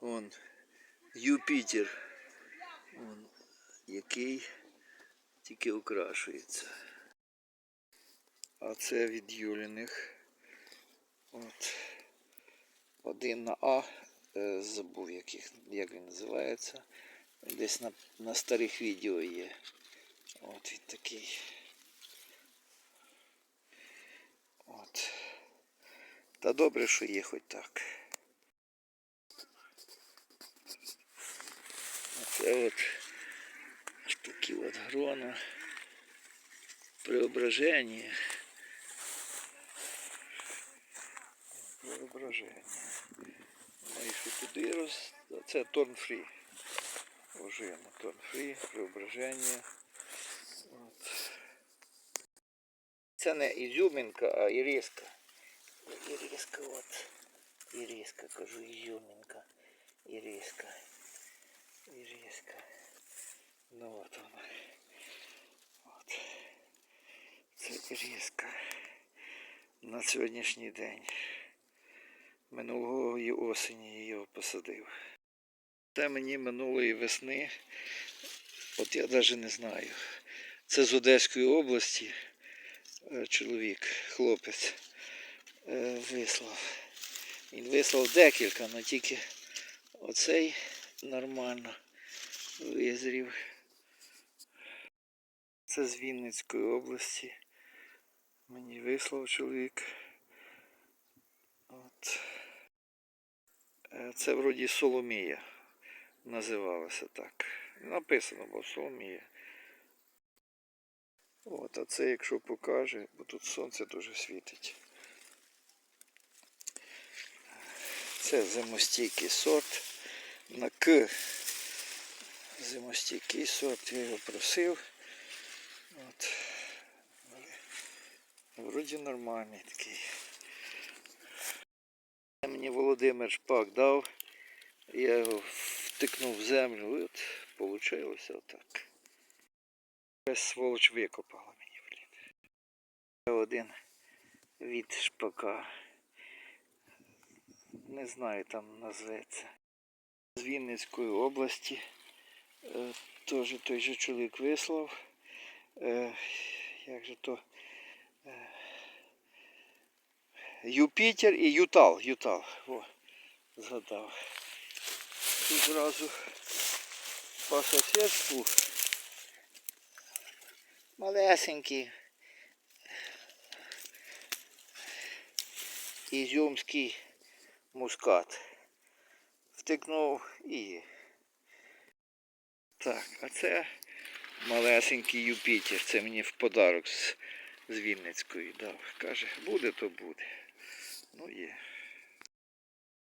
Вон Юпітер. Вон, який тільки окрашується. А це від Юліних. От. Один на А. е, Забув, яких, як він називається. Десь на, на старих відео є. От він такий. От. Та добре, що є хоч так. Оце от ось такі от грона. Преображення. Преображення. Ну і що туди роз... Це торнфрі. Ожина, торнфрі, преображення. От. Це не ізюмінка, а іріска. Іріска, от. Іріска, кажу, ізюмінка. Іріска. Ну от вона. От. Це іріска. На сьогоднішній день. Минулої осені я його посадив. Це мені минулої весни, от я навіть не знаю. Це з Одеської області е, чоловік, хлопець, е, вислав. Він вислав декілька, але тільки оцей нормально визрів. Це з Вінницької області. Мені вислав чоловік. От. Е, Це вроді Соломія називалося так. Написано було Соломія. От, а це якщо покаже, бо тут сонце дуже світить. Це зимостійкий сорт на К. Зимостійкий сорт, я його просив. От. Вроді нормальний такий. Мені Володимир Шпак дав. Я його втикнув в землю. і От вийшло отак. Весь сволоч викопала мені, блін. Один від шпака. Не знаю, там назветься. З Вінницької області. Е, Теж той же чоловік вислав. Е, Як же то? Е, Юпітер і Ютал. Ютал. О, згадав. І зразу по сусідству малесенький ізюмський мускат. Втикнув і. Так, а це малесенький Юпітер. Це мені в подарок з, Вінницької дав. Каже, буде, то буде. Ну є.